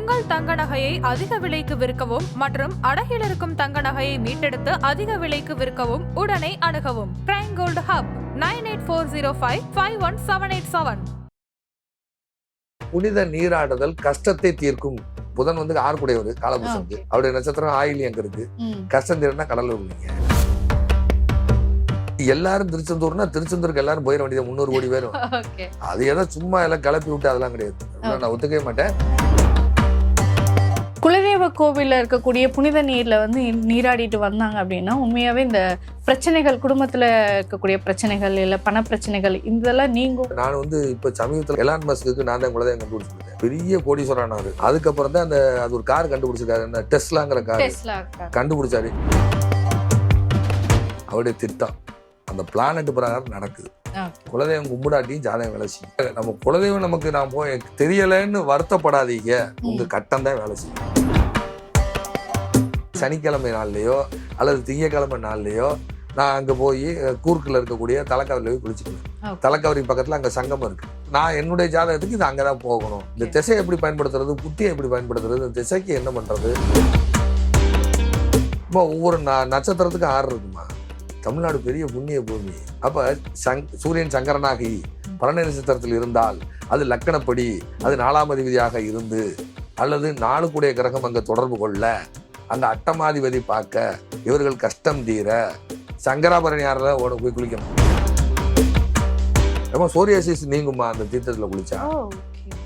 உங்கள் தங்க நகையை அதிக விலைக்கு விற்கவும் மற்றும் அடகில் இருக்கும் தங்க நகையை மீட்டெடுத்து அதிக விலைக்கு விற்கவும் உடனே அணுகவும். Prime gold hub nine eight four zero five five one seven eight seven புனித நீராடுதல் கஷ்டத்தை தீர்க்கும். புதன் வந்து ஆறுக்குடையவர் காலபுருஷனுக்கு. Okay. அவருடைய நட்சத்திரம் ஆயிலி அங்க இருக்கு. கஷ்டம் தீரனா கடல்ல விழுவீங்க எல்லாரும் திருச்செந்தூர்னா திருச்செந்தூருக்கு எல்லாரும் போயிட வேண்டியது முந்நூறு கோடி பேரும். அது ஏதோ சும்மா எல்லாம் கிளப்பி விட்டு அதெல்லாம் கிடையாது. நான் ஒத்துக்கவே மாட்டேன். குலதெய்வ கோவில்ல இருக்கக்கூடிய புனித நீர்ல வந்து நீராடிட்டு வந்தாங்க அப்படின்னா உண்மையாவே இந்த பிரச்சனைகள் குடும்பத்துல இருக்கக்கூடிய பிரச்சனைகள் இல்ல பண பிரச்சனைகள் இதெல்லாம் நீங்கும். நான் வந்து இப்ப சமீபத்துல எலான் மஸ்க்கு நான் தான் குலதெய்வம் கண்டுபிடிச்சிருக்கேன். பெரிய கோடீஸ்வரனாரு அதுக்கப்புறம் தான் அந்த அது ஒரு கார் கண்டுபிடிச்சிருக்காரு. என்ன டெஸ்லாங்கிற கார். கண்டுபிடிச்சாரு. அவருடைய திட்டம். அந்த பிளானட் பிரகாரம் நடக்குது. குலதெய்வம் கும்பிடாட்டியும் ஜாதகம் வேலை செய்யும். நம்ம குலதெய்வம் நமக்கு நான் போய் தெரியலைன்னு வருத்தப்படாதீங்க. உங்க கட்டம் தான் வேலை செய்யும். சனிக்கிழமை நாள்லயோ அல்லது திங்கக்கிழமை நாள்லயோ நான் அங்க போய் கூர்க்குல இருக்கக்கூடிய தலைக்கவரில் போய் குளிச்சுக்குவேன். தலைக்கவரி பக்கத்துல அங்க சங்கமம் இருக்கு. நான் என்னுடைய ஜாதகத்துக்கு இது அங்கதான் போகணும். இந்த. திசையை எப்படி பயன்படுத்துறது புத்தியை எப்படி பயன்படுத்துறது இந்த திசைக்கு என்ன பண்றது? இப்போ ஒவ்வொரு ந- நட்சத்திரத்துக்கும் ஆறு இருக்குமா? தமிழ்நாடு பெரிய புண்ணிய பூமி. அப்ப சங் சூரியன் சங்கரனாகி பரணி நட்சத்திரத்தில் இருந்தால் அது லக்கணப்படி அது நாலாம் அதிபதியாக இருந்து அல்லது நாளுக்குடைய கிரகம் அங்க தொடர்பு கொள்ள அந்த அட்டமாதிபதி பார்க்க இவர்கள் கஷ்டம் தீர சங்கராபரணி யாரில் ஓட போய் குளிக்கணும். ஏமா சோரியாசிஸ் நீங்குமா அந்த தீர்த்தத்துல குளிச்சா?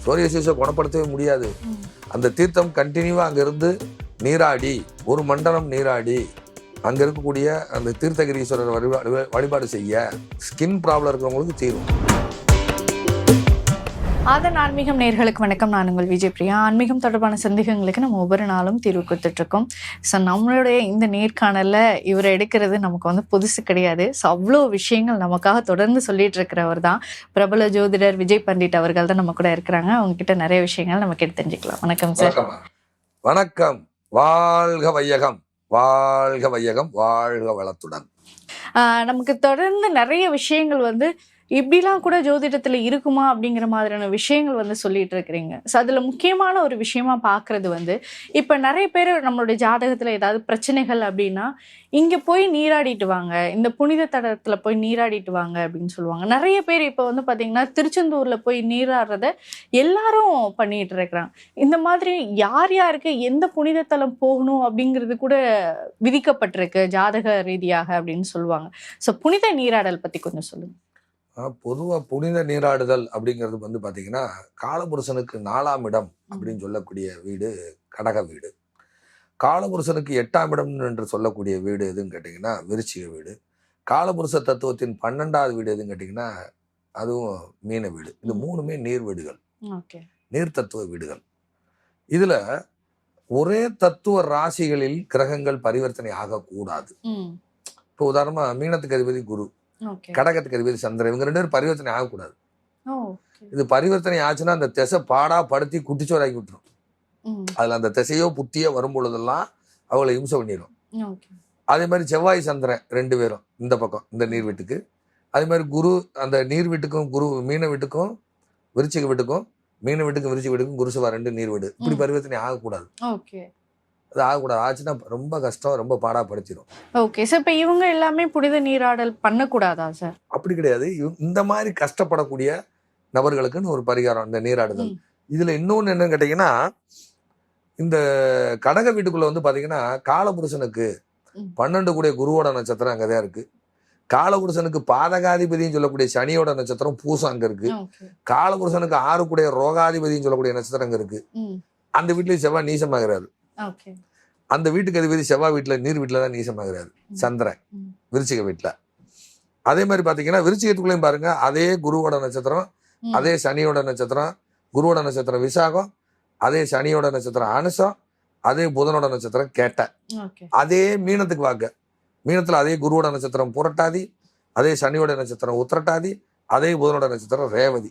சோரியாசிஸை குணப்படுத்தவே முடியாது. அந்த தீர்த்தம் கண்டினியூவா அங்க இருந்து நீராடி ஒரு மண்டலம் நீராடி அங்க இருக்கக்கூடிய அந்த தீர்த்தகிரீஸ்வரர் வழிபாடு வழிபாடு செய்ய ஸ்கின் ப்ராப்ளம் இருக்கிறவங்களுக்கு தீரும் அதன் ஆன்மீகம் நேர்களுக்கு வணக்கம். நான் உங்கள் விஜய் பிரியா. ஆன்மீகம் தொடர்பான சந்தேகங்களுக்கு நம்ம ஒவ்வொரு நாளும் தீர்வு கொடுத்துட்டு இருக்கோம் ஸோ நம்மளுடைய இந்த நேர்காணல்ல இவர் எடுக்கிறது நமக்கு வந்து புதுசு கிடையாது. ஸோ அவ்வளோ விஷயங்கள் நமக்காக தொடர்ந்து சொல்லிட்டு இருக்கிறவர் தான் பிரபல ஜோதிடர் விஜய் பண்டிட் அவர்கள் தான் நம்ம கூட இருக்கிறாங்க. அவங்க கிட்ட நிறைய விஷயங்கள் நம்ம கேட்டு தெரிஞ்சுக்கலாம். வணக்கம் சார். வணக்கம். வாழ்க வையகம். வாழ்க வையகம் வாழ்க வளத்துடன். நமக்கு தொடர்ந்து நிறைய விஷயங்கள் வந்து இப்படிலாம் கூட ஜோதிடத்துல இருக்குமா அப்படிங்கிற மாதிரியான விஷயங்கள் வந்து சொல்லிட்டு இருக்கிறீங்க. ஸோ அதுல முக்கியமான ஒரு விஷயமா பாக்குறது வந்து இப்ப நிறைய பேர் நம்மளுடைய ஜாதகத்துல ஏதாவது பிரச்சனைகள் அப்படின்னா இங்க போய் நீராடிட்டு வாங்க இந்த புனித தடத்துல போய் நீராடிட்டு வாங்க அப்படின்னு சொல்லுவாங்க. நிறைய பேர் இப்ப வந்து பாத்தீங்கன்னா திருச்செந்தூர்ல போய் நீராடுறத எல்லாரும் பண்ணிட்டு இருக்கிறாங்க. இந்த மாதிரி யார் யாருக்கு எந்த புனித தலம் போகணும் அப்படிங்கிறது கூட விதிக்கப்பட்டிருக்கு ஜாதக ரீதியாக அப்படின்னு சொல்லுவாங்க. ஸோ புனித நீராடல் பத்தி கொஞ்சம் சொல்லுங்க. பொதுவாக புனித நீராடுதல் அப்படிங்கிறது வந்து பார்த்தீங்கன்னா காலபுருஷனுக்கு நாலாம் இடம் அப்படின்னு சொல்லக்கூடிய வீடு கடக வீடு. காலபுருஷனுக்கு எட்டாம் இடம் என்று சொல்லக்கூடிய வீடு எதுன்னு கேட்டிங்கன்னா விருச்சிக வீடு. காலபுருஷ தத்துவத்தின் பன்னெண்டாவது வீடு எதுன்னு கேட்டிங்கன்னா அதுவும் மீன வீடு. இது மூணுமே நீர் வீடுகள். நீர் தத்துவ வீடுகள். இதுல ஒரே தத்துவ ராசிகளில் கிரகங்கள் பரிவர்த்தனை ஆகக்கூடாது. இப்போ உதாரணமா மீனத்துக்கு அதிபதி குரு. கடகத்துக்கு அதிபதி சந்திரன் இவங்க ரெண்டு பேரும் பரிவர்த்தனை ஆகக்கூடாது. இது பரிவர்த்தனை ஆச்சுன்னா அந்த திசை பாடா படுத்தி குட்டிச்சோராக்கி விட்டுரும். அதுல அந்த திசையோ புத்தியோ வரும் பொழுதெல்லாம் அவளை இம்சை பண்ணிடும் அதே மாதிரி செவ்வாய் சந்திரன் ரெண்டு பேரும் இந்த பக்கம் இந்த நீர் வீட்டுக்கு. அதே மாதிரி குரு அந்த நீர் வீட்டுக்கும் குரு மீன வீட்டுக்கும் விருச்சிக வீட்டுக்கும் மீன வீட்டுக்கும் விருச்சிக வீட்டுக்கும் குரு செவ்வாய் ரெண்டு நீர் வீடு. இப்படி. பரிவர்த்தனை ஆகக்கூடாது. அது ஆகக்கூடாது. ஆச்சுன்னா ரொம்ப கஷ்டம் ரொம்ப பாடா படுத்திடும் ஓகே சார். இப்போ இவங்க எல்லாமே புனித நீராடல் பண்ணக்கூடாதா சார்? அப்படி கிடையாது. இந்த மாதிரி கஷ்டப்படக்கூடிய நபர்களுக்குன்னு ஒரு பரிகாரம் இந்த நீராடுதல். இதுல இன்னொன்னு என்னன்னு கேட்டீங்கன்னா இந்த கடக வீட்டுக்குள்ள வந்து பாத்தீங்கன்னா காலபுருஷனுக்கு. பன்னெண்டு கூடிய குருவோட நட்சத்திரம் அங்கதான் இருக்கு. காலபுருஷனுக்கு பாதகாதிபதின்னு சொல்லக்கூடிய சனியோட நட்சத்திரம் பூசம் அங்க இருக்கு. காலபுருஷனுக்கு ஆறு கூடிய ரோகாதிபதின்னு சொல்லக்கூடிய நட்சத்திரம் அங்க இருக்கு. அந்த வீட்லயும் செவ்வாய் நீசமாகிறாரு. அந்த வீட்டுக்கு அதிபதி செவ்வாய் வீட்டுல நீர் வீட்டுல தான் நீசமாகிறாரு. சந்திரன். விருச்சிக வீட்டுல அதே மாதிரி பாத்தீங்கன்னா விருச்சிகத்துக்குள்ளேயும் பாருங்க அதே குருவோட நட்சத்திரம். அதே சனியோட நட்சத்திரம் குருவோட நட்சத்திரம் விசாகம் அதே சனியோட நட்சத்திரம் அனுசம் அதே புதனோட நட்சத்திரம் கேட்ட. அதே மீனத்துக்கு வாங்க மீனத்துல அதே குருவோட நட்சத்திரம் புரட்டாதி அதே சனியோட நட்சத்திரம் உத்திரட்டாதி அதே புதனோட நட்சத்திரம் ரேவதி.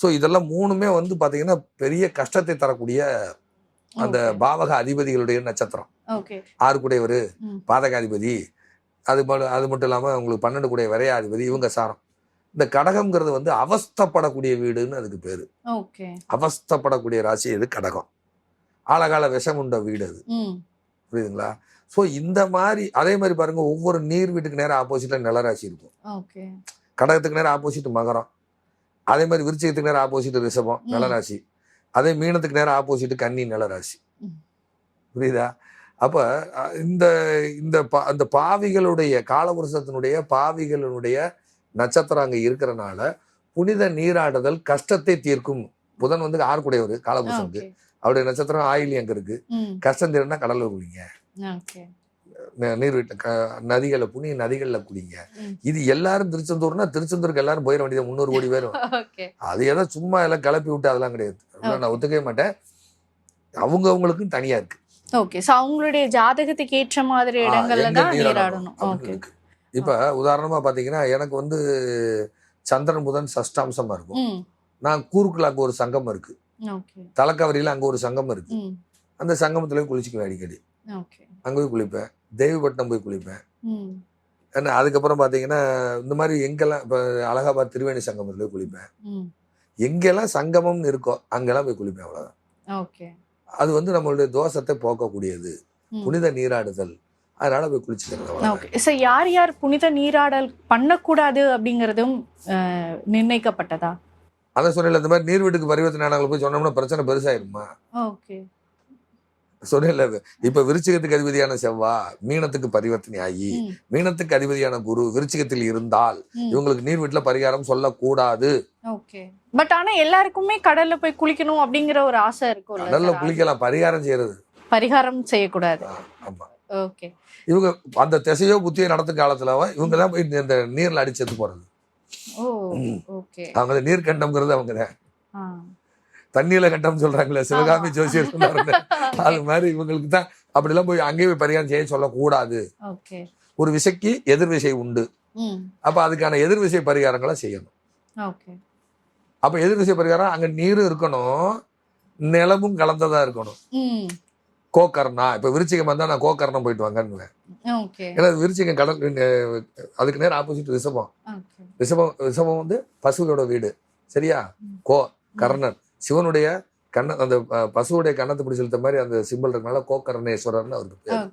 ஸோ இதெல்லாம் மூணுமே வந்து பாத்தீங்கன்னா பெரிய கஷ்டத்தை தரக்கூடிய அந்த பாவக அதிபதிகளுடைய நட்சத்திரம். ஆறுக்குடையவர். பாதகாதிபதி அது அது மட்டும் இல்லாமல் உங்களுக்கு பன்னெண்டு கூடிய விரையாதிபதி இவங்க சாரம். இந்த கடகம்ங்கிறது வந்து அவஸ்தப்படக்கூடிய வீடுன்னு அதுக்கு பேரு. அவஸ்தப்படக்கூடிய ராசி இது கடகம். ஆழகால விஷம் உண்ட வீடு அது. புரியுதுங்களா? ஸோ இந்த மாதிரி அதே மாதிரி பாருங்க ஒவ்வொரு நீர் வீட்டுக்கு நேரம் ஆப்போசிட்ல நிலராசி இருக்கும். கடகத்துக்கு நேரம் ஆப்போசிட் மகரம். அதே மாதிரி விருச்சிகத்துக்கு நேரம் ஆப்போசிட் ரிஷபம். நிலராசி. அதே மீனத்துக்கு நேரம் ஆப்போசிட் கன்னி நிலராசி. புரியுதா? அப்ப இந்த இந்த பா- அந்த பாவிகளுடைய காலபுருஷத்தினுடைய பாவிகளுடைய நட்சத்திரம் அங்க இருக்கிறனால புனித நீராடுதல் கஷ்டத்தை தீர்க்கும். புதன் வந்து ஆறுக்குடையவர் காலபுருஷனுக்கு அவருடைய நட்சத்திரம் ஆயிலி அங்க இருக்கு கஷ்டம் தீர்னா கடல்ல குளிங்க ஓகே ந- நீர் வீட்டு க- நதிகள்ல புனிய நதிகள்ல குளிங்க ம். இது எல்லாரும் திருச்செந்தூர்னா திருச்செந்தூருக்கு எல்லாரும் போயிட வேண்டியது முந்நூறு கோடி பேரும். அது ஏதோ சும்மா எல்லாம் கிளப்பி விட்டு அதெல்லாம் கிடையாது. நான் ஒத்துக்கவே மாட்டேன். அவங்க அவங்களுக்கும் தனியா இருக்கு. ஓகே. சோ அவங்களுடைய ஜாதகத்துக்கு ஏற்ற மாதிரி இடங்கள்ல தான் நீராடணும். ஓகே. இப்ப உதாரணமா பாத்தீங்கன்னா எனக்கு வந்து சந்திரன் புதன் சஷ்டாம்சமா இருக்கும். நான் கூறுக்குள்ள அங்க ஒரு சங்கம் இருக்கு. தலைக்கவரியில அங்க ஒரு சங்கம் இருக்கு. அந்த சங்கமத்துல குளிச்சுக்குவேன் அடிக்கடி. ஓகே. அங்க போய் குளிப்பேன். தேவிப்பட்டினம் போய் குளிப்பேன். ஏன்னா அதுக்கப்புறம் பாத்தீங்கன்னா இந்த மாதிரி எங்கெல்லாம் இப்ப அலகாபாத் திருவேணி சங்கமத்துல போய் குளிப்பேன். எங்கெல்லாம் சங்கமம்னு இருக்கோ அங்கெல்லாம் போய் குளிப்பேன் அவ்வளவுதான். ஓகே. அது வந்து நம்மளுடைய தோஷத்தை போக்கக்கூடியது. புனித நீராடுதல். அதனால போய் குளிச்சுக்கிறது. ஓகே. சார் யார் யார் புனித நீராடல் பண்ணக்கூடாது அப்படிங்கிறதும் நிர்ணயிக்கப்பட்டதா? அதான் சொன்னேன்ல இந்த மாதிரி நீர் வீட்டுக்கு பரிவர்த்தனை போய் சொன்னோம்னா பிரச்சனை பெருசாயிருமா? ஓகே. சொன்னேன்ல இப்ப விருச்சிகத்துக்கு அதிபதியான செவ்வா மீனத்துக்கு பரிவர்த்தனை ஆகி மீனத்துக்கு அதிபதியான குரு விருச்சிகத்தில் இருந்தால். இவங்களுக்கு நீர் வீட்டுல பரிகாரம் சொல்லக்கூடாது. பட் ஆனா எல்லாருக்குமே கடல்ல போய் குளிக்கணும் அப்படிங்கிற ஒரு ஆசை இருக்கும்ல கடல்ல? குளிக்கலாம் பரிகாரம் செய்யறது. பரிகாரம் செய்யக்கூடாது. ஆமா. ஓகே. இவங்க அந்த திசையோ புத்தியோ நடத்தும் காலத்துல இவங்க தான் போய் இந்த நீர்ல அடிச்சு செத்து போறது. அவங்க தான் நீர் கண்டம்ங்கிறது அவங்க தான். தண்ணியில கண்டம் சொல்றாங்களே சிவகாமி. ஜோசியர் சொன்னாருன்னு அது மாதிரி இவங்களுக்கு தான் அப்படிலாம் போய் அங்கேயே போய் பரிகாரம் செய்ய சொல்லக்கூடாது. ஒரு விசைக்கு எதிர் விசை உண்டு. அப்ப அதுக்கான எதிர் விசை பரிகாரங்களை செய்யணும். அப்ப எதிர் விசை பரிகாரம் அங்க நீரும் இருக்கணும் நிலமும் கலந்ததா இருக்கணும். கோக்கர்ணா இப்ப விருச்சிகம் வந்தா நான் கோக்கர்ணம் போயிட்டு ஓகே ஏன்னா விருச்சிகம் கடல் அதுக்கு நேரம் ஆப்போசிட் ரிஷபம். ரிஷபம் ரிஷபம் வந்து பசுவோட வீடு. சரியா. கோ கர்ணன். சிவனுடைய கண்ண அந்த பசுவுடைய கண்ணத்தை பிடிச்சி இழுத்த மாதிரி அந்த சிம்பிள் இருக்கனால கோகர்ணேஸ்வரர்னு அவருக்கு பேர்.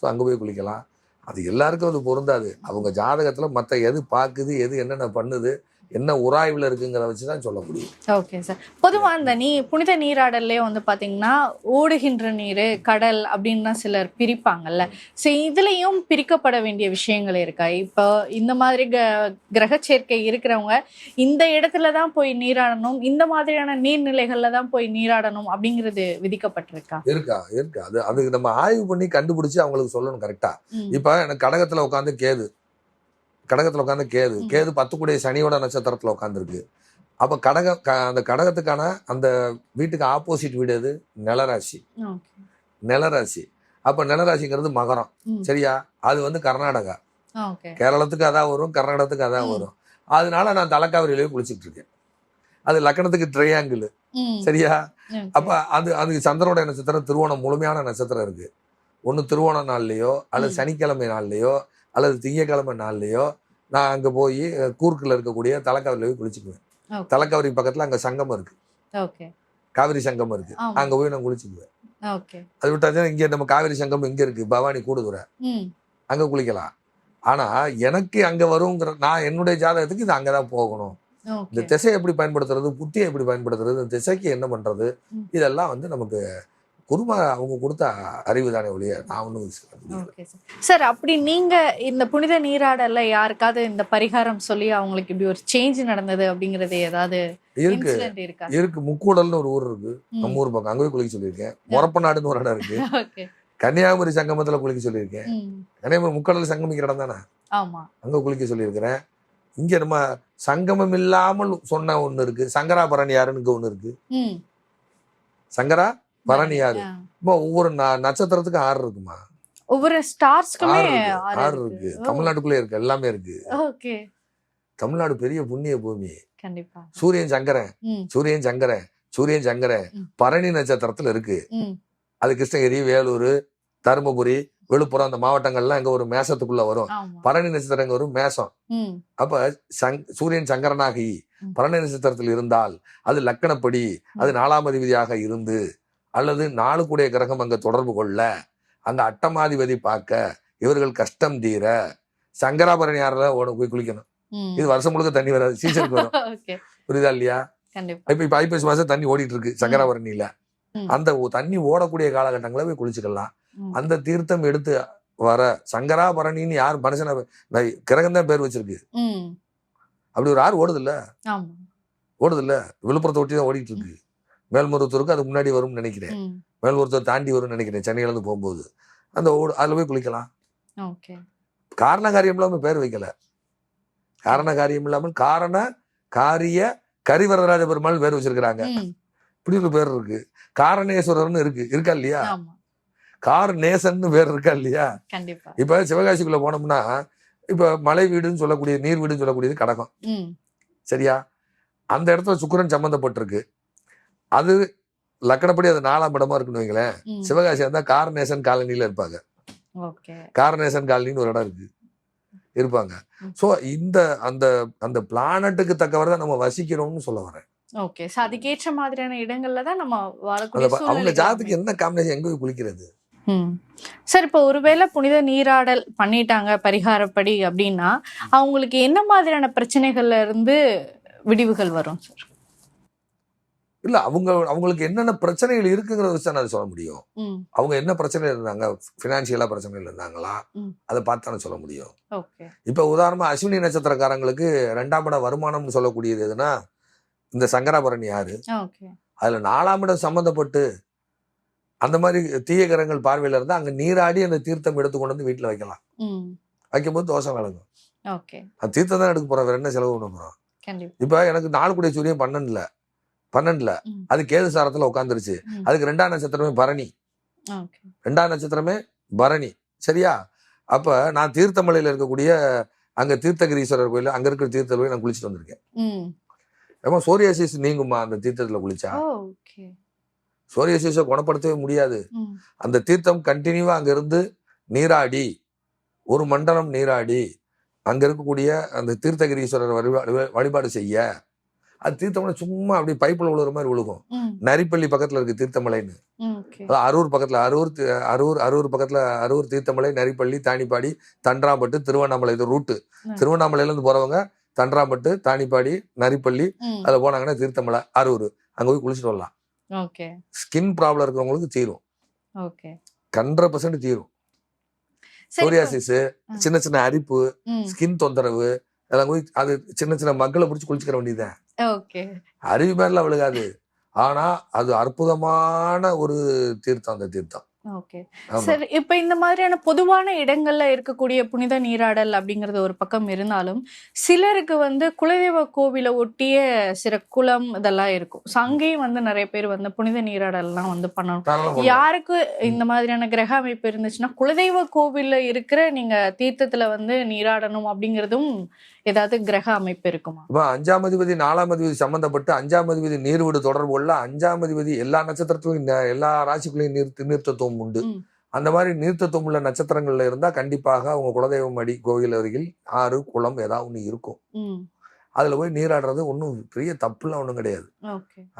ஸோ அங்கே போய் குளிக்கலாம். அது எல்லாருக்கும் அது பொருந்தாது. அவங்க ஜாதகத்துல மற்ற எது பார்க்குது எது என்னென்ன பண்ணுது என்ன உராய்வில் இருக்குங்கிறத வச்சு தான் சொல்ல முடியும். ஓகே சார் பொதுவா இந்த நீ புனித நீராடல்லே வந்து பாத்தீங்கன்னா ஓடுகின்ற நீர் கடல் அப்படின்னு சிலர் பிரிப்பாங்கல்ல. சோ இதுலயும் பிரிக்கப்பட வேண்டிய விஷயங்கள் இருக்கா? இப்போ இந்த மாதிரி க- கிரக சேர்க்கை இருக்கிறவங்க இந்த இடத்துல தான் போய் நீராடணும் இந்த மாதிரியான நீர்நிலைகள்ல தான் போய் நீராடணும் அப்படிங்கிறது விதிக்கப்பட்டிருக்கா? இருக்கா இருக்கா. அது அதுக்கு நம்ம ஆய்வு பண்ணி கண்டுபிடிச்சு அவங்களுக்கு சொல்லணும் கரெக்டா ம். இப்போ எனக்கு கடகத்துல உட்காந்து கேது. கடகத்துல உட்காந்து கேது. கேது பத்துக்குடைய சனியோட நட்சத்திரத்துல உட்காந்துருக்கு அப்ப கடக அந்த கடகத்துக்கான அந்த வீட்டுக்கு ஆப்போசிட் வீடு எது? நிலராசி. நிலராசி. அப்ப நிலராசிங்கிறது மகரம். சரியா? அது வந்து கர்நாடகா. கேரளத்துக்கு அதான் வரும் கர்நாடகத்துக்கு அதான். வரும். அதனால நான் தலைக்காவிரியிலேயே குளிச்சிட்டு இருக்கேன் அது லக்கணத்துக்கு ட்ரையாங்கிள். சரியா. அப்ப அது அது சந்திரனுடைய நட்சத்திரம் திருவோணம் முழுமையான நட்சத்திரம் இருக்கு. ஒண்ணு திருவோண நாள்லயோ அல்லது. சனிக்கிழமை நாள்லயோ அல்லது திங்கக்கிழமை நாள்லயோ நான் அங்க போய் கூர்க்குல இருக்கக்கூடிய தலைக்காவிரியில போய் குளிச்சுக்குவேன். தலைக்காவிரி பக்கத்துல அங்க சங்கம் இருக்கு. காவிரி சங்கம் இருக்கு. அங்க போய் நான் குளிச்சுக்குவேன். அது விட்டாச்சுன்னா இங்க நம்ம காவிரி சங்கம் இங்க இருக்கு. பவானி கூடுதுறை ம். அங்க குளிக்கலாம். ஆனா எனக்கு அங்க வருங்கிற நான் என்னுடைய ஜாதகத்துக்கு இது அங்கதான் போகணும். இந்த திசையை எப்படி பயன்படுத்துறது புத்தியை எப்படி பயன்படுத்துறது இந்த திசைக்கு என்ன பண்றது. இதெல்லாம் வந்து நமக்கு குருமா அவங்க கொடுத்த அறிவு தானே ஒழிய நான் ஒன்றும் சார் அப்படி நீங்க இந்த புனித நீராடல்ல யாருக்காவது இந்த பரிகாரம் சொல்லி அவங்களுக்கு இப்படி ஒரு சேஞ்ச் நடந்தது அப்படிங்கறது ஏதாவது இருக்கு. இருக்கா? முக்கூடல்னு ஒரு ஊர் இருக்கு. நம்ம ஊர் பக்கம். அங்க குளிக்க சொல்லியிருக்கேன். முறப்பநாடுன்னு ஒரு இடம் இருக்கு. கன்னியாகுமரி சங்கமத்துல குளிக்க சொல்லியிருக்கேன். கன்னியாகுமரி முக்கடல் சங்கமிக்கிற இடம் தானே? ஆமா. அங்க குளிக்க சொல்லியிருக்கிறேன். இங்க நம்ம சங்கமம் இல்லாமல் சொன்ன ஒண்ணு இருக்கு. சங்கரா பரணியாருன்னு இங்க ஒண்ணு இருக்கு. சங்கரா? பரணியாரு ஆ. இப்போ ஒவ்வொரு ந- நட்சத்திரத்துக்கு ஆறு இருக்குமா? ஒவ்வொரு ஸ்டார்ஸ்க்குமே ஆறு இருக்கு. ஆறு தமிழ்நாட்டுக்குள்ளே இருக்கு. எல்லாமே இருக்கு. ஓகே. தமிழ்நாடு பெரிய புண்ணிய பூமி. கண்டிப்பா. சூரியன் சங்கரன். சூரியன் சங்கரன். சூரியன் சங்கரன். பரணி நட்சத்திரத்துல இருக்கு. அது கிருஷ்ணகிரி வேலூர் தருமபுரி விழுப்புரம் அந்த மாவட்டங்கள்லாம் எங்க ஒரு மேசத்துக்குள்ள வரும். பரணி நட்சத்திரம் எங்க வரும் மேசம். அப்ப சூரியன் சங்கரனாகி. பரணி நட்சத்திரத்தில் இருந்தால் அது லக்கணப்படி அது நாலாம் அதிபதியாக இருந்து அல்லது நாளுக்குடைய கிரகம் அங்க தொடர்பு கொள்ள அங்க அட்டமாதிபதி பார்க்க இவர்கள் கஷ்டம் தீர சங்கராபரணி ஓட போய் குளிக்கணும். இது வருஷம் முழுக்க தண்ணி வராது சீசனுக்கு வரும். புரியுதா இல்லையா? இப்ப இப்ப ஐப்பசி மாசம் தண்ணி ஓடிட்டு இருக்கு சங்கராபரணியில. அந்த தண்ணி ஓடக்கூடிய காலகட்டங்களை போய் குளிச்சுக்கலாம். அந்த தீர்த்தம் எடுத்து வர சங்கராபரணின்னு யார் மனுஷன நான் கிரகம் தான் பேர் வச்சிருக்கு. அப்படி ஒரு ஆறு ஓடுது இல்ல ஓடுது இல்ல விழுப்புரத்தை ஒட்டி தான் ஓடிட்டு இருக்கு. மேல்மருவத்தூருக்கு அது முன்னாடி வரும்னு நினைக்கிறேன். மேல்மருவத்தூர் தாண்டி வரும்னு நினைக்கிறேன் சென்னையில இருந்து போகும்போது. அந்த ஓடு அதுல போய் குளிக்கலாம். காரண காரியம் இல்லாம பேர் வைக்கல. காரண காரியம் இல்லாமல் காரண காரிய கரிவரதராஜ பெருமாள் பேர் வச்சிருக்கிறாங்க. இப்படி ஒரு பேர் இருக்கு. காரணேஸ்வரர்னு இருக்கு இருக்கா இல்லையா? ஆமா. கார் நேசன்னு பேர் இருக்கா இல்லையா? இப்ப சிவகாசிக்குள்ள போனோம்னா இப்ப மலை வீடுன்னு சொல்லக்கூடிய நீர் வீடுன்னு சொல்லக்கூடியது கடகம். சரியா? அந்த இடத்துல சுக்கிரன் சம்பந்தப்பட்டிருக்கு. அது லக்கணப்படி அது நாலாம் இடமா இருக்குன்னு வைங்களேன். ம். சிவகாசி இருந்தா காரநேசன் காலனில இருப்பாங்க. ஓகே. காரநேசன் காலனின்னு ஒரு இடம் இருக்கு. இருப்பாங்க. சோ இந்த அந்த அந்த பிளானட்டுக்கு தக்கவரை தான் நம்ம வசிக்கிறோம்னு சொல்ல வரேன். ஓகே. சோ அதுக்கேற்ற மாதிரியான இடங்கள்ல தான் நம்ம அவங்க ஜாதத்துக்கு என்ன காம்பினேஷன் எங்க போய் குளிக்கிறது? சார் இப்போ ஒருவேளை புனித நீராடல் பண்ணிட்டாங்க பரிகாரப்படி அப்படின்னா அவங்களுக்கு என்ன மாதிரியான பிரச்சனைகள்ல இருந்து விடிவுகள் வரும் சார்? இல்ல அவங்க அவங்களுக்கு என்னென்ன பிரச்சனைகள் இருக்குங்கிறத வச்சு தான் அதை சொல்ல முடியும். அவங்க என்ன பிரச்சனையில் இருந்தாங்க? ஃபினான்ஷியலா பிரச்சனையில் இருந்தாங்களா. அதை பார்த்து தானே சொல்ல முடியும். இப்ப உதாரணமா அஸ்வினி நட்சத்திரக்காரங்களுக்கு ரெண்டாம் இட வருமானம்னு சொல்லக்கூடியது எதுனா இந்த சங்கராபரணி யாரு? அதுல நாலாம் இடம் சம்மந்தப்பட்டு அந்த மாதிரி தீய கிரகங்கள் பார்வையில இருந்தா அங்க நீராடி அந்த தீர்த்தம் எடுத்து கொண்டு வந்து வீட்டுல வைக்கலாம். வைக்கும்போது தோசை விளங்கும் தீர்த்தம் தான் எடுக்க போறோம் வேற என்ன செலவு பண்ண போறோம்? இப்ப எனக்கு நாலு கூடிய சூரியன் பன்னெண்டுல. பன்னெண்டுல. அது கேது சாரத்துல உட்காந்துருச்சு. அதுக்கு ரெண்டாம் நட்சத்திரமே பரணி. ரெண்டாம் நட்சத்திரமே பரணி. சரியா? அப்ப நான் தீர்த்தமலையில இருக்கக்கூடிய அங்க தீர்த்தகிரீஸ்வரர் கோயில் அங்க இருக்கிற தீர்த்தத்தில் போய் நான் குளிச்சுட்டு வந்திருக்கேன். ஏமா சோரியாசிஸ் நீங்குமா அந்த தீர்த்தத்துல குளிச்சா? சோரியாசிஸை குணப்படுத்தவே முடியாது. அந்த தீர்த்தம் கண்டினியூவா அங்க இருந்து நீராடி ஒரு மண்டலம் நீராடி அங்க இருக்கக்கூடிய அந்த தீர்த்தகிரீஸ்வரர் வழிபாடு செய்ய அது தீர்த்தமலை சும்மா அப்படி பைப்புல விழுற மாதிரி விழுகும். நரிப்பள்ளி பக்கத்துல இருக்கு தீர்த்தமலைன்னு. அதாவது அரூர் பக்கத்துல அரூர் அரூர் அரூர் பக்கத்துல அரூர் தீர்த்தமலை நரிப்பள்ளி தானிப்பாடி தன்றாம்பட்டு திருவண்ணாமலை இது ரூட்டு ம். திருவண்ணாமலையில இருந்து போறவங்க தன்றாம்பட்டு தானிப்பாடி நரிப்பள்ளி அதுல போனாங்கன்னா தீர்த்தமலை அரூர். அங்க போய் குளிச்சுட்டு வரலாம். ஓகே ஸ்கின் ப்ராப்ளம் இருக்கிறவங்களுக்கு தீரும். ஓகே ஹண்ட்ரட் பர்சன்ட் தீரும். சோரியாசிஸ். சின்ன சின்ன அரிப்பு ஸ்கின் தொந்தரவு அதெல்லாம் போய் அது சின்ன சின்ன மக்களை பிடிச்சி குளிச்சுக்கிற வேண்டியதுதான். அருவி மேல விழுகாது. ஆனா அது அற்புதமான ஒரு தீர்த்தம் அந்த தீர்த்தம். சரி இப்ப இந்த மாதிரியான பொதுவான இடங்கள்ல இருக்கக்கூடிய புனித நீராடல் அப்படிங்கறது ஒரு பக்கம் இருந்தாலும் சிலருக்கு வந்து குலதெய்வ கோவிலை ஒட்டிய சில குளம் இதெல்லாம் இருக்கும். அங்கேயும் வந்து நிறைய பேர் வந்து புனித நீராடல்லாம் வந்து பண்ணணும். யாருக்கு இந்த மாதிரியான கிரக அமைப்பு இருந்துச்சுன்னா குலதெய்வ கோவில்ல இருக்கிற நீங்க தீர்த்தத்துல வந்து நீராடணும் அப்படிங்கறதும் ஏதாவது கிரக அமைப்பு இருக்குமா? இப்ப அஞ்சாம் அதிபதி நாலாம் அதிபதி சம்பந்தப்பட்டு அஞ்சாம் அதிபதி நீர்வீடு தொடர்பு உள்ள அஞ்சாம் அதிபதி எல்லா நட்சத்திரத்திலும் இந்த எல்லா ராசிக்குள்ளேயும் நீர் நீர்த்தத்துவம் உண்டு. அந்த மாதிரி நீர்த்தத்துவம் உள்ள நட்சத்திரங்கள்ல இருந்தா கண்டிப்பாக அவங்க குலதெய்வம் அடி கோவில் அருகில் ஆறு குளம் ஏதாவது ஒண்ணு இருக்கும். அதுல போய் நீராடுறது ஒன்றும் பெரிய தப்புலாம் ஒன்றும் கிடையாது.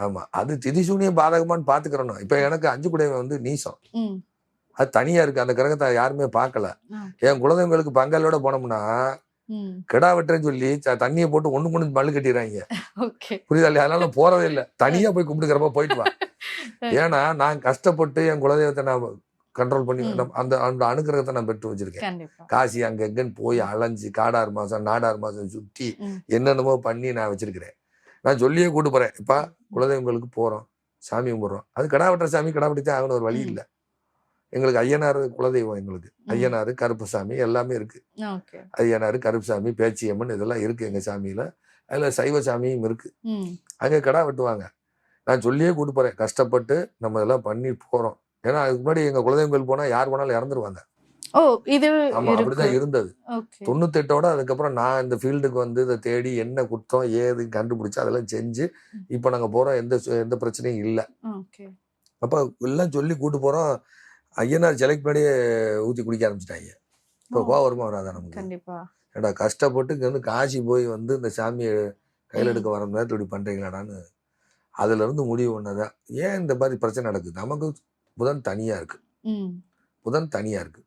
ஆமா. அது திதிசூனியம் பாதகமான்னு பாத்துக்கிறணும். இப்ப எனக்கு அஞ்சு குடையவன் வந்து நீசம். அது தனியா இருக்கு. அந்த கிரகத்தை யாருமே பார்க்கல. என் குலதெய்வங்களுக்கு பங்காளோட போனோம்னா கிடா வெட்டுறேன்னு சொல்லி தண்ணியை போட்டு ஒண்ணு கொண்டு மல்லு கட்டிடுறாங்க. புரியுதா இல்லையா அதனால போறதே இல்லை. தனியா போய் கும்பிட்டுக்கிறப்ப போயிட்டு வா. ஏன்னா நான் கஷ்டப்பட்டு என் குலதெய்வத்தை நான் கண்ட்ரோல் பண்ணி அந்த அந்த அனுக்கிரகத்தை நான் பெற்று வச்சிருக்கேன். காசி அங்க எங்கன்னு போய் அலைஞ்சு காடாறு மாசம் நாடாறு மாசம் சுத்தி. என்னென்னமோ பண்ணி நான் வச்சிருக்கிறேன். நான் சொல்லியே கூட்டு போறேன். இப்ப குலதெய்வங்களுக்கு போறோம். சாமி கும்பிடுறோம். அது கடா வெட்டுற சாமி கடா வெட்டித்தான் ஆகணும். ஒரு வழி. இல்லை. எங்களுக்கு ஐயனார் குலதெய்வம் எங்களுக்கு. ஐயனார் கருப்புசாமி எல்லாமே இருக்கு. ஐயனார் கருப்புசாமி பேச்சியம்மன் இதெல்லாம் இருக்கு எங்க சாமியில. அதுல சைவ சாமியும் இருக்கு. அங்கே கடா வெட்டுவாங்க. நான் சொல்லியே கூட்டு போறேன். கஷ்டப்பட்டு நம்ம இதெல்லாம் பண்ணி போறோம். ஏன்னா அதுக்கு முன்னாடி எங்க குலதெய்வம் கோயில் போனா யார் வேணாலும் இறந்துருவாங்க. ஓ இது ஆமா அப்படிதான் இருந்தது. தொண்ணூத்தெட்டோட அதுக்கப்புறம் நான் இந்த ஃபீல்டுக்கு வந்து இதை தேடி என்ன குத்தம் ஏது கண்டுபிடிச்சு அதெல்லாம் செஞ்சு. இப்போ நாங்க போறோம். எந்த எந்த பிரச்சனையும் இல்லை. அப்ப எல்லாம் சொல்லி கூட்டு போறோம். ஐயனார் சிலைக்கு முன்னாடியே ஊற்றி குடிக்க ஆரம்பிச்சிட்டாங்க. இப்போ கோவம் வருமா வராதா நமக்கு? ஏடா கஷ்டப்பட்டு இங்க வந்து காசி போய் வந்து இந்த சாமியை கையில். எடுக்க வர நேரத்தில் இப்படி பண்ணுறீங்களாடான்னு அதுல இருந்து முடிவு பண்ணதான் ஏன் இந்த மாதிரி பிரச்சனை நடக்குது? நமக்கு புதன் தனியாக இருக்கு. ம். புதன் தனியாக இருக்கு.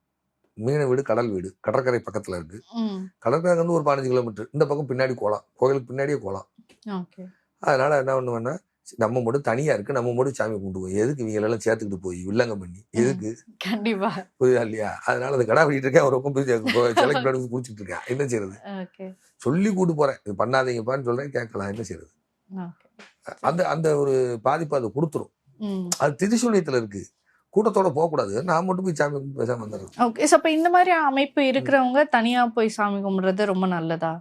மீன வீடு கடல் வீடு கடற்கரை பக்கத்தில் இருக்கு. ம். கடற்கரை வந்து ஒரு பதினஞ்சு கிலோமீட்டர். இந்த பக்கம் பின்னாடி கோலம். கோயிலுக்கு பின்னாடியே கோலம். அதனால என்ன பண்ணுவேன்னா நம்ம மட்டும் தனியா இருக்கு நம்ம மட்டும் சாமி கும்பிட்டு போய். எதுக்கு இவங்க எல்லாம் சேர்த்துக்கிட்டு போய்? வில்லங்கம் பண்ணி. எதுக்கு? கண்டிப்பா. புரியுதா இல்லையா? அதனால அந்த கடை வெட்டிட்டு இருக்கேன் ஒரு பக்கம் சிலைக்கு வந்து குடிச்சிட்டு இருக்கேன். என்ன செய்யறது சொல்லி கூட்டு போறேன். இது பண்ணாதீங்கப்பான்னு சொல்றேன் கேட்கலாம். என்ன செய்யறது அந்த அந்த ஒரு பாதிப்பு அது கொடுத்துரும். அது திரிசூனியத்துல இருக்கு. கூட்டத்தோட போகக்கூடாது. நான் மட்டும் போய் சாமி பேசாம வந்துடுறது ஓகே. ஸோ அப்போ இந்த மாதிரி அமைப்பு இருக்கிறவங்க தனியா போய் சாமி கும்பிடுறது ரொம்ப நல்லதா?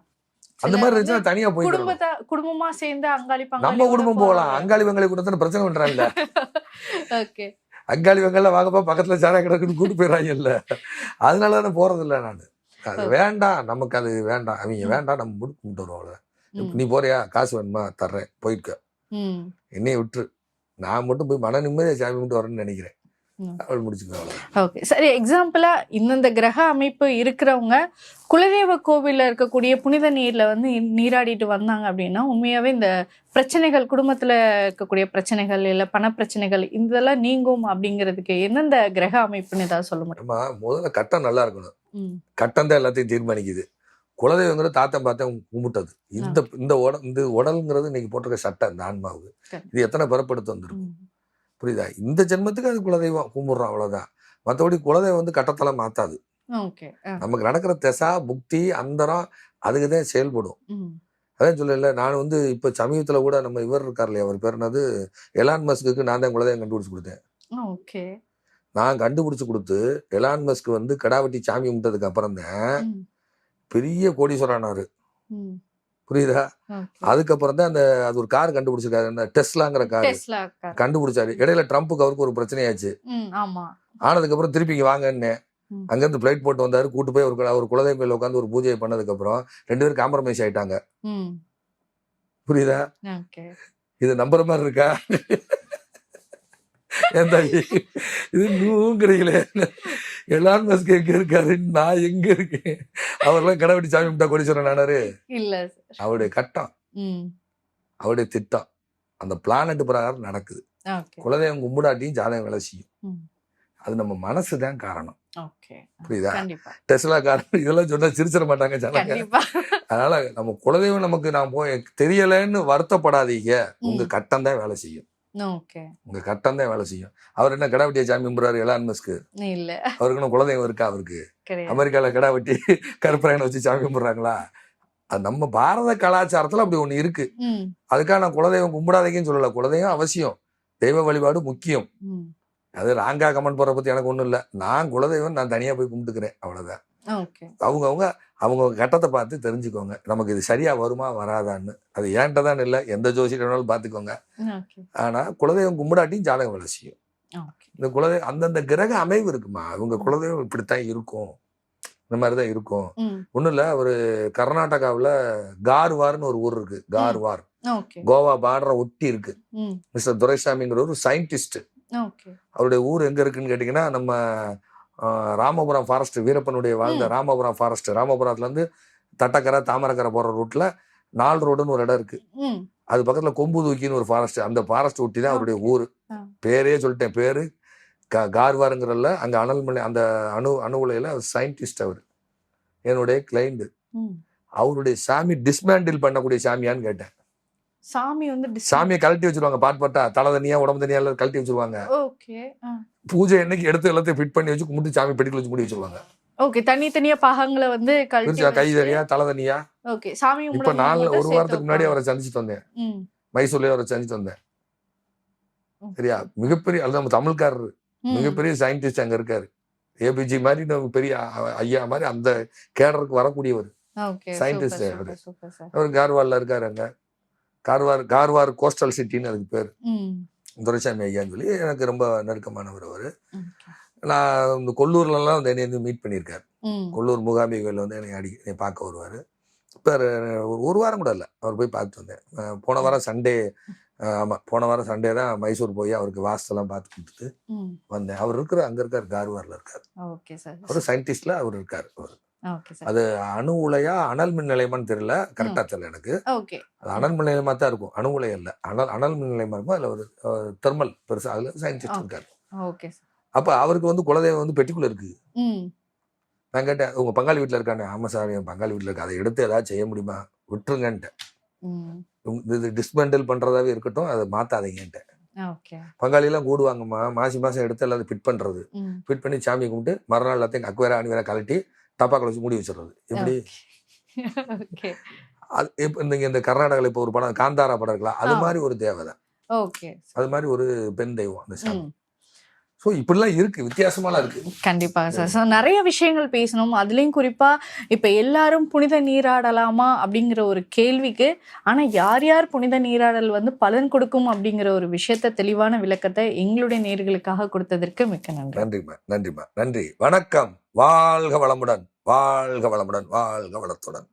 அந்த மாதிரி இருந்துச்சுன்னா தனியா போய்க்கிறோம் குடும்பத்தை குடும்பமா சேர்ந்து அங்காளி நம்ம குடும்பம் போகலாம். அங்காளி வெங்காளி கூட்டத்தை பிரச்சனை பண்றாங்கல்ல. ஓகே. அங்காளி வெங்காளம் வாங்கப்பா பக்கத்துல சாரா கிடக்குன்னு கூட்டு போயிடறாங்கல்ல. அதனால தானே போறது இல்லை நான். அது வேண்டாம். நமக்கு அது வேண்டாம். அவங்க. வேண்டாம் நம்ம முடிச்சு கும்பிட்டு வருவோம். நீ போறியா? காசு வேணுமா? தர்றேன். போயிட்டு என்னைய விட்டுரு. நான் மட்டும் போய் மன நிம்மதியா சாமி கும்பிட்டு வரேன்னு நினைக்கிறேன். அவள் முடிச்சுக்கோ அவ்வளவுதான். ஓகே. சரி எக்ஸாம்பிளா இந்தந்த கிரக அமைப்பு இருக்கிறவங்க குலதெய்வ கோவில்ல இருக்கக்கூடிய புனித நீர்ல வந்து நீராடிட்டு வந்தாங்க அப்படின்னா உண்மையாவே இந்த பிரச்சனைகள் குடும்பத்துல இருக்கக்கூடிய பிரச்சனைகள் இல்ல பண பிரச்சனைகள் இதெல்லாம் நீங்கும் அப்படிங்கிறதுக்கு எந்தெந்த கிரக அமைப்புன்னு ஏதாவது சொல்ல முடியும்? முதல்ல கட்டம் நல்லா இருக்கணும். கட்டம் தான் எல்லாத்தையும் தீர்மானிக்குது. குலதெய்வங்கிறது தாத்தன் பார்த்தேன் கும்பிட்டது. இந்த இந்த உடல் இந்த உடல்ங்கிறது இன்னைக்கு போட்டிருக்க சட்டம் இந்த ஆன்மாவுக்கு. இது எத்தனை பிறப்படுத்து வந்திருக்கும்? புரியுதா? இந்த ஜென்மத்துக்கு அது குலதெய்வம் கும்பிடுறோம் அவ்வளவுதான். மற்றபடி குலதெய்வம் வந்து ஓகே. ஆ, நமக்கு நடக்கிற திசா புக்தி அந்தரம் அதுக்கு தான் செயல்படும். அதான் சொல்லல நான் வந்து இப்போ சமீபத்தில் கூட நம்ம இவர் இருக்கார் இல்லையா? அவர் பேர் என்னது? எலான் மஸ்க்கு நான் தான் குலதெய்வம் கண்டுபிடிச்சு கொடுத்தேன். ஓகே. நான் கண்டுபிடிச்சு கொடுத்து எலான் மஸ்க் வந்து கடாவட்டி சாமி கும்பிட்டதுக்கு அப்புறம் தான் பெரிய கோடீஸ்வரனாரு புரியுதா. அதுக்கப்புறம் தான் அந்த அது ஒரு கார் கண்டுபிடிச்சிருக்காரு அந்த டெஸ்லாங்கிற கார். கண்டுபிடிச்சாரு. இடையில ட்ரம்ப்புக்கு அவருக்கு ஒரு பிரச்சனையாச்சு. ஆனதுக்கு அப்புறம் திருப்பி இங்க வாங்கன்னு. அங்கிருந்து பிளைட் போட்டு வந்தாரு கூட்டு போய் ஒரு ஒரு குலதெய்வ கோயில்ல உட்காந்து ஒரு பூஜையை பண்ணதுக்கு அப்புறம் ரெண்டு பேரும் காம்ப்ரமைஸ் ஆயிட்டாங்க. புரியுதா? இது நம்புற மாதிரி இருக்கா? தம்பி? இது நூங்கிறீங்களே? எலான் மஸ்க் எங்க இருக்காரு நான் எங்க இருக்கேன்? அவர்லாம் கடவுடி சாமி கும்பிட்டா கோடீஸ்வரன் நானாரு இல்ல அவருடைய கட்டம். அவருடைய திட்டம். அந்த பிளானட் பிரகாரம் நடக்குது. குலதெய்வம் கும்பிடாட்டியும் ஜாதகம் வேலை செய்யும். அது நம்ம மனசு தான் காரணம் புரியுதா? டெஸ்லா காரணம் இதெல்லாம் சொன்னா சிரிச்சிட மாட்டாங்க ஜனங்க. அதனால நம்ம குலதெய்வம் நமக்கு நான் போய் தெரியலைன்னு வருத்தப்படாதீங்க. உங்க. கட்டம் தான் வேலை செய்யும். ஓகே உங்க கட்டம் தான் வேலை செய்யும். அவர் என்ன கடவுட்டிய சாமி கும்பிடுறாரு? எலான் மஸ்க்கு இல்ல. அவருக்குன்னு குலதெய்வம் இருக்கா அவருக்கு? அமெரிக்கால கடா வெட்டி கருப்பராயனை வச்சு சாமி கும்பிடுறாங்களா? அது நம்ம பாரத கலாச்சாரத்துல அப்படி ஒண்ணு இருக்கு. அதுக்காக நான் குலதெய்வம் கும்பிடாதீங்கன்னு சொல்லல. குலதெய்வம் அவசியம். தெய்வ வழிபாடு முக்கியம். அது ராங்கா கமெண்ட் போற பத்தி எனக்கு ஒண்ணும் இல்லை. நான் குலதெய்வம் நான் தனியா போய் கும்பிட்டுக்கிறேன். அவ்வளவுதான். அவங்க அவங்க அவங்க கட்டத்தை பார்த்து தெரிஞ்சுக்கோங்க. நமக்கு இது சரியா வருமா வராதான்னு. அது ஏன்ட்ட தான் இல்லை எந்த ஜோசியம் வேணாலும் பார்த்துக்கோங்க. ஓகே. ஆனா குலதெய்வம் கும்பிடாட்டியும் ஜாதகம் வேலை செய்யும். இந்த குலதெய்வம் அந்தந்த கிரக அமைவு இருக்குமா? அவங்க குலதெய்வம் இப்படித்தான் இருக்கும். இந்த மாதிரி தான் இருக்கும் ஒன்றும் இல்லை ஒரு கர்நாடகாவில் கார்வார்னு ஒரு ஊர் இருக்கு. கார்வார். கோவா பார்டரை ஒட்டி இருக்கு. மிஸ்டர் துரைசாமிங்கிற ஒரு சயின்டிஸ்ட் அவருடைய ஊர் எங்க இருக்குன்னு கேட்டிங்கன்னா நம்ம ராமபுரம் ஃபாரஸ்ட் வீரப்பனுடைய வாழ்ந்த. ராமபுரம் ஃபாரஸ்ட் ராமபுரத்துல இருந்து தட்டக்கரை தாமரக்கரை போற ரூட்ல நால் ரோடுன்னு ஒரு இடம் இருக்கு. ம். அது பக்கத்துல கொம்பு தூக்கின்னு ஒரு ஃபாரஸ்ட் அந்த ஃபாரஸ்ட் ஒட்டி தான் அவருடைய ஊர். பேரே சொல்லிட்டேன் பேரு. கா கார்வாருங்கிறல்ல அங்க அனல்மலை அந்த அணு அணு உலையில சயின்டிஸ்ட் அவர். என்னுடைய கிளைண்ட் அவருடைய சாமி டிஸ்மேண்டில் பண்ணக்கூடிய சாமியான்னு கேட்டேன். சாமி வந்து சாமியை கழட்டி வச்சிருவாங்க பாட் பாட்டா. தலை தனியா உடம்பு தனியா எல்லாம் கழட்டி வச்சிருவாங்க. ஓகே. பூஜை அன்னைக்கு எடுத்து எல்லாத்தையும் ஃபிட் பண்ணி வச்சு கும்பிட்டு சாமி பெட்டிக்குள்ள வச்சு முடி வச்சிருவாங்க. ஓகே தனித்தனியா பாகங்களை வந்து கழட்டி கை தனியா தலை தனியா. ஓகே சாமி இப்ப நாலு ஒரு வாரத்துக்கு முன்னாடி. அவரை சந்திச்சுட்டு வந்தேன். மைசூர்லயே அவரை சந்திச்சுட்டு வந்தேன். சரியா? மிகப்பெரிய அது நம்ம தமிழ்காரர். மிகப்பெரிய சயின்டிஸ்ட் அங்க இருக்காரு. ஏபிஜி மாதிரி நம்ம பெரிய ஐயா மாதிரி அந்த கேடருக்கு வரக்கூடியவர். சூப்பர், அவரு. கார்வார்ல இருக்காரு அங்க. கார்வார் கார்வார் கோஸ்டல் சிட்டின்னு அதுக்கு பேர். துரைசாமி ஐயான்னு சொல்லி எனக்கு ரொம்ப நெருக்கமானவர் அவர். நான் இந்த கொல்லூர்லலாம் வந்து என்னை வந்து மீட் பண்ணியிருக்காரு. கொல்லூர் மூகாம்பிகை கோயில் வந்து என்னை அடி என்னை பார்க்க வருவார். இப்போ ஒரு வாரம் கூட இல்லை. அவர் போய் பார்த்துட்டு வந்தேன். போன வாரம் சண்டே அஹ் ஆமா போன வாரம் சண்டே தான் மைசூர் போய் அவருக்கு வாஸ்தெல்லாம் பார்த்து கொடுத்துட்டு வந்தேன். அவர் இருக்கிற அங்க இருக்கார் கார்வார்ல இருக்கார். Okay sir. அவர் சயின்டிஸ்ட்ல அவர் இருக்கார் அவர். அது அணு உலையா அனல் மின் நிலையமான்னு தெரியல. கரெக்டா தெரியல எனக்கு. அது அனல் மின் நிலையமா தான் இருக்கும். அணு உலை இல்ல. அனல் அனல் மின் நிலையமா இருக்கும் அதுல ஒரு தெர்மல் பெருசா அதுல சயின்டிஸ்ட். இருக்காரு அப்ப அவருக்கு வந்து குலதெய்வம் வந்து பெட்டிக்குள்ள இருக்கு. நான் கேட்டேன் உங்க பங்காளி வீட்டுல இருக்கானே. ஆமா சார் என் பங்காளி வீட்டுல இருக்கு. அதை எடுத்து ஏதாவது செய்ய முடியுமா? விட்டுருங்கன்ட்டேன். உங்க- இது டிஸ்மெண்டல் பண்றதாவே இருக்கட்டும் அதை மாத்தாதீங்கன்ட்டேன். ஓகே. பங்காளி எல்லாம் கூடுவாங்கம்மா மாசி மாசம் எடுத்து எல்லாத்தையும் ஃபிட் பண்றது. ஃபிட் பண்ணி சாமி கும்பிட்டு மறுநாள் எல்லாத்தையும் அக்கு வேற அணி வேற கழட்டி டப்பாக்களை வச்சு மூடி வச்சிடுறது எப்படி? அது இப்போ நீங்க இந்த கர்நாடகாவில் இப்போ ஒரு படம் காந்தாரா படம் இருக்கலாம் அது. மாதிரி ஒரு தேவை தான் ஓகே. அது மாதிரி ஒரு பெண் தெய்வம் அந்த சாமி ஸோ இப்படிலாம் இருக்கு வித்தியாசமாலாம் இருக்கு. கண்டிப்பாக சார். ஸோ நிறைய விஷயங்கள் பேசணும். அதுலேயும் குறிப்பாக இப்போ எல்லாரும் புனித நீராடலாமா அப்படிங்கிற ஒரு கேள்விக்கு ஆனால் யார் யார் புனித நீராடல் வந்து பலன் கொடுக்கும் அப்படிங்கிற ஒரு விஷயத்த தெளிவான விளக்கத்தை எங்களுடைய நேர்களுக்காக கொடுத்ததற்கு மிக்க நன்றி. நன்றிம்மா நன்றிம்மா. நன்றி. வணக்கம். வாழ்க வளமுடன். வாழ்க வளமுடன். வாழ்க வளத்துடன்.